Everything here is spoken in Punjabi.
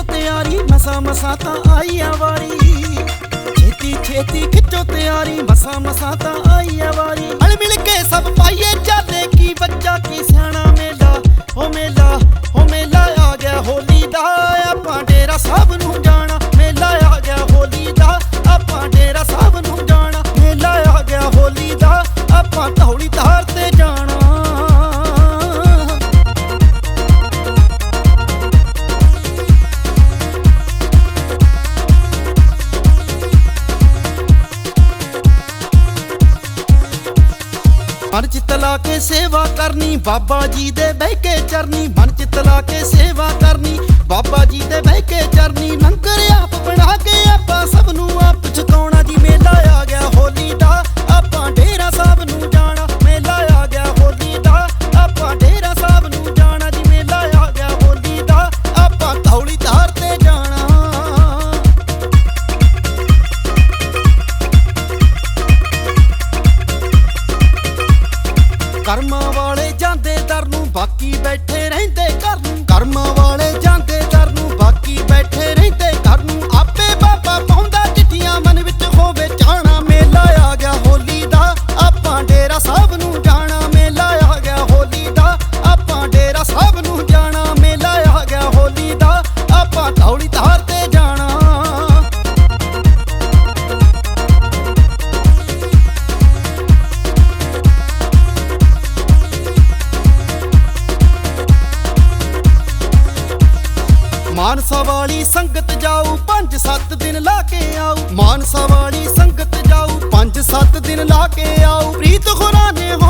ਖਿੱਚੋ ਤਿਆਰੀ, ਮਸਾ ਮਸਾ ਤਾਂ ਆਈ ਆ ਵਾਰੀ। ਛੇਤੀ ਛੇਤੀ ਖਿੱਚੋ ਤਿਆਰੀ, ਮਸਾ ਮਸਾ ਤਾਂ ਆਈ ਆ ਵਾਰੀ। ਹਲ ਮਿਲ ਕੇ ਸਭ ਪਾਈਏ ਮਨ ਚਿੱਤ ਲਾ ਕੇ ਸੇਵਾ ਕਰਨੀ, ਬਾਬਾ ਜੀ ਦੇ ਬਹਿ ਕੇ ਚਰਨੀ, ਮਨ ਚਿੱਤ ਲਾ ਕੇ ਸੇਵਾ ਕਰਨੀ। கர்மாவால ਮਾਨਸਾ ਵਾਲੀ ਸੰਗਤ ਜਾਓ 5-7 ਦਿਨ ਲਾ ਕੇ ਆਓ ਮਾਨਸਾ ਵਾਲੀ ਸੰਗਤ ਜਾਓ 5-7 ਦਿਨ ਲਾ ਕੇ ਆਊ। ਪ੍ਰੀਤ ਖੁਰਾਨੇ ਹੋ